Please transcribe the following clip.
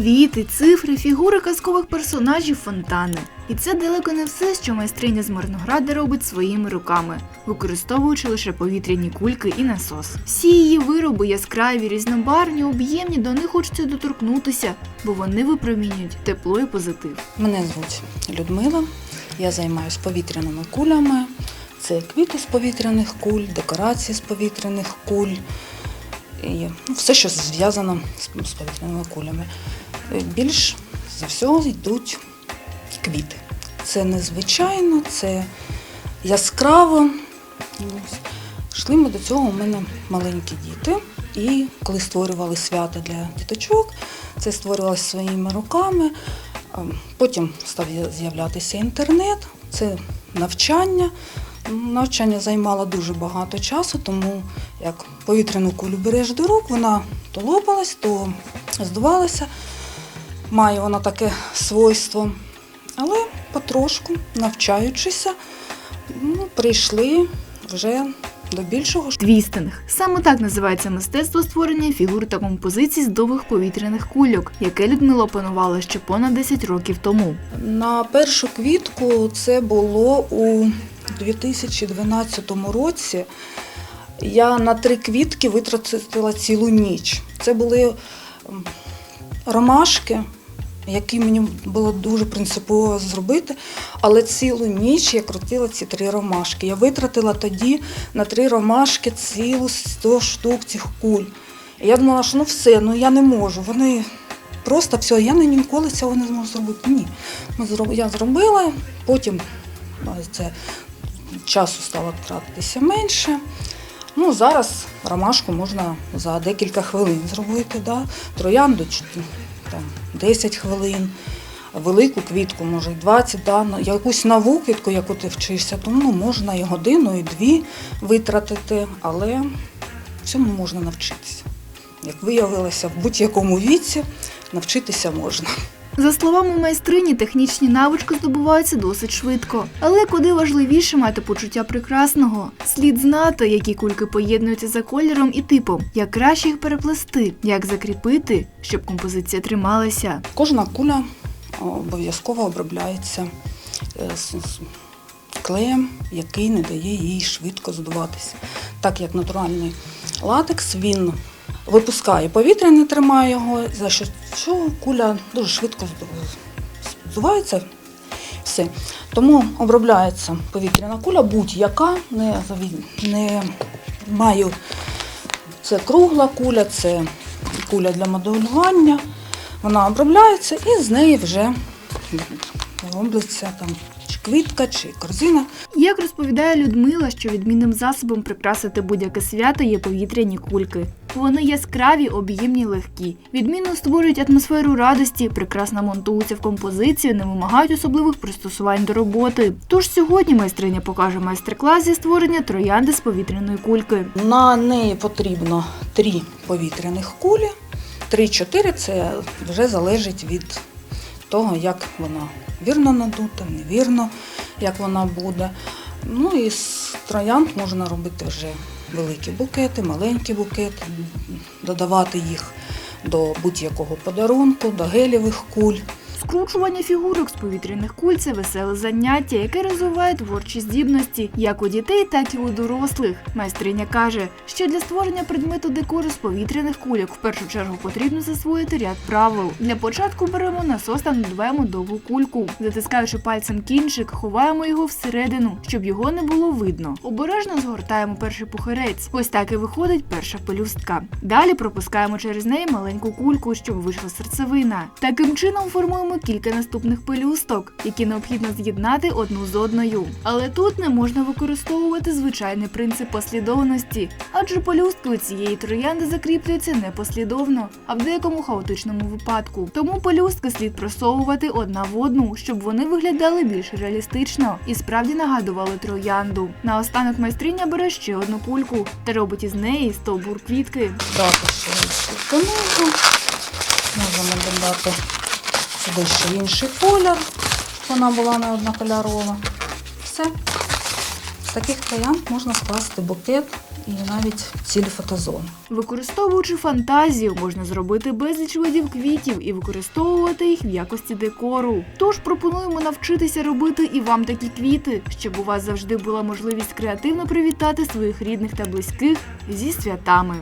Квіти, цифри, фігури казкових персонажів, фонтани. І це далеко не все, що майстриня з Мирнограда робить своїми руками, використовуючи лише повітряні кульки і насос. Всі її вироби яскраві, різнобарвні, об'ємні, до них хочеться доторкнутися, бо вони випромінюють тепло і позитив. Мене звуть Людмила. Я займаюся повітряними кулями. Це квіти з повітряних куль, декорації з повітряних куль. І все, що зв'язано з повітряними кулями. Більш за все йдуть квіти. Це незвичайно, це яскраво. Йшли ми до цього, у мене маленькі діти. І коли створювали свято для діточок, це створювалося своїми руками. Потім став з'являтися інтернет, це навчання. Навчання займало дуже багато часу, тому як повітряну кулю береш до рук, вона то лопалась, то здувалася. Має вона таке свойство. Але потрошку, навчаючися, ну, прийшли вже до більшого. Твістинг саме так називається мистецтво створення фігур та композицій з довгих повітряних кульок, яке Людмила опанувала ще понад 10 років тому. На першу квітку це було у 2012 році. Я на три квітки витратила цілу ніч. Це були ромашки, які мені було дуже принципово зробити. Але цілу ніч я крутила ці три ромашки. Я витратила тоді на три ромашки цілу 100 штук цих куль. І я думала, що ну все, ну я не можу. Вони просто все, я ніколи цього не зможу зробити. Ні. Я зробила, потім це часу стало тратитися менше. Ну, зараз ромашку можна за декілька хвилин зробити, да? троянду там, 10 хвилин, велику квітку, може, й 20, да? ну, якусь нову квітку, яку ти вчишся, тому ну, можна і годину, і дві витратити, але цьому можна навчитися. Як виявилося, в будь-якому віці навчитися можна. За словами майстрині, технічні навички здобуваються досить швидко. Але куди важливіше мати почуття прекрасного, слід знати, які кульки поєднуються за кольором і типом, як краще їх переплести, як закріпити, щоб композиція трималася. Кожна куля обов'язково обробляється е, клеєм, який не дає їй швидко здуватися. Так як натуральний латекс, він випускає повітря, не тримає його, за що, куля дуже швидко зду- здувається. Все. Тому обробляється повітряна куля, будь-яка, не, не маю. Це кругла куля, це куля для моделювання. Вона обробляється і з неї вже робиться там чи квітка, чи корзина. Як розповідає Людмила, що відмінним засобом прикрасити будь-яке свято є повітряні кульки. Вони яскраві, об'ємні, легкі. Відмінно створюють атмосферу радості, прекрасно монтуються в композицію, не вимагають особливих пристосувань до роботи. Тож сьогодні майстриня покаже майстер-клас зі створення троянди з повітряної кульки. На неї потрібно три повітряних кулі. Три-чотири це вже залежить від того, як вона вірно надута, невірно, як вона буде. Ну і з троянд можна робити вже великі букети, маленькі букети, додавати їх до будь-якого подарунку, до гелівих куль. Скручування фігурок з повітряних куль це веселе заняття, яке розвиває творчі здібності як у дітей, так і у дорослих. Майстриня каже, що для створення предмету декору з повітряних кульок в першу чергу потрібно засвоїти ряд правил. Для початку беремо насос та надуваємо довгу кульку. Затискаючи пальцем кінчик, ховаємо його всередину, щоб його не було видно. Обережно згортаємо перший пухирець. Ось так і виходить перша пелюстка. Далі пропускаємо через неї маленьку кульку, щоб вийшла серцевина. Таким чином формуємо кілька наступних пелюсток, які необхідно з'єднати одну з одною. Але тут не можна використовувати звичайний принцип послідовності, адже пелюстки у цієї троянди закріплюються не послідовно, а в деякому хаотичному випадку. Тому пелюстки слід просовувати одна в одну, щоб вони виглядали більш реалістично і справді нагадували троянду. Наостанок майстриня бере ще одну кульку та робить із неї стовбур квітки. Також тоненько. Можемо додати ще інший колір, вона була не однокольорова. Все. З таких троянд можна скласти букет і навіть цілі фотозони. Використовуючи фантазію, можна зробити безліч видів квітів і використовувати їх в якості декору. Тож пропонуємо навчитися робити і вам такі квіти, щоб у вас завжди була можливість креативно привітати своїх рідних та близьких зі святами.